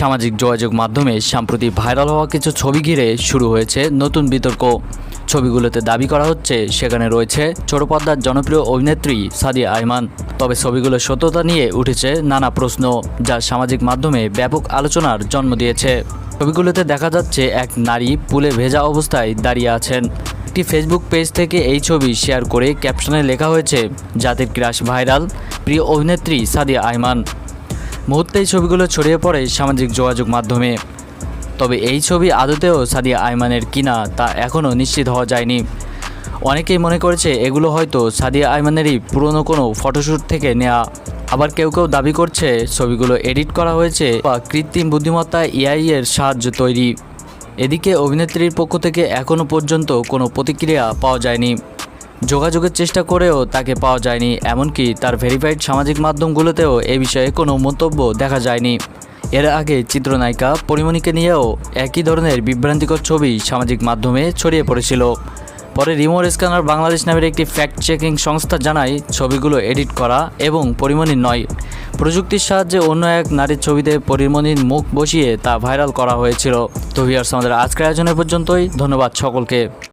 সামাজিক যোগাযোগ মাধ্যমে সাম্প্রতিক ভাইরাল হওয়া কিছু ছবি ঘিরে শুরু হয়েছে নতুন বিতর্ক। ছবিগুলোতে দাবি করা হচ্ছে, সেখানে রয়েছে ছোট পর্দার জনপ্রিয় অভিনেত্রী সাদিয়া আইমান। তবে ছবিগুলোর সত্যতা নিয়ে উঠেছে নানা প্রশ্ন, যা সামাজিক মাধ্যমে ব্যাপক আলোচনার জন্ম দিয়েছে। ছবিগুলোতে দেখা যাচ্ছে এক নারী পুলে ভেজা অবস্থায় দাঁড়িয়ে আছেন। একটি ফেসবুক পেজ থেকে এই ছবি শেয়ার করে ক্যাপশনে লেখা হয়েছে, জাতির ক্রাশ ভাইরাল প্রিয় অভিনেত্রী সাদিয়া আইমান। মুহূর্তেই ছবিগুলো ছড়িয়ে পড়ে সামাজিক যোগাযোগ মাধ্যমে। তবে এই ছবি আদতেও সাদিয়া আইমানের কিনা তা এখনও নিশ্চিত হওয়া যায়নি। অনেকেই মনে করেছে এগুলো হয়তো সাদিয়া আইমানেরই পুরনো কোনো ফটোশ্যুট থেকে নেওয়া আবার কেউ কেউ দাবি করছে ছবিগুলো এডিট করা হয়েছে বা কৃত্রিম বুদ্ধিমত্তা এআই এর সাহায্য তৈরি। এদিকে অভিনেত্রীর পক্ষ থেকে এখনও পর্যন্ত কোনো প্রতিক্রিয়া পাওয়া যায়নি। যোগাযোগের চেষ্টা করেও তাকে পাওয়া যায়নি, এমনকি তার ভেরিফাইড সামাজিক মাধ্যমগুলোতেও এ বিষয়ে কোনো মন্তব্য দেখা যায়নি। এর আগে চিত্রনায়িকা পরিমণিকে নিয়েও একই ধরনের বিভ্রান্তিকর ছবি সামাজিক মাধ্যমে ছড়িয়ে পড়েছিল। পরে রিমোট স্ক্যানার বাংলাদেশ নামের একটি ফ্যাক্ট চেকিং সংস্থা জানায়, ছবিগুলো এডিট করা এবং পরিমণির নয়। প্রযুক্তির সাহায্যে অন্য এক নারীর ছবিতে পরিমণির মুখ বসিয়ে তা ভাইরাল করা হয়েছিল। তো ভিউয়ার্স আমাদের আজকের আয়োজনের পর্যন্তই। ধন্যবাদ সকলকে।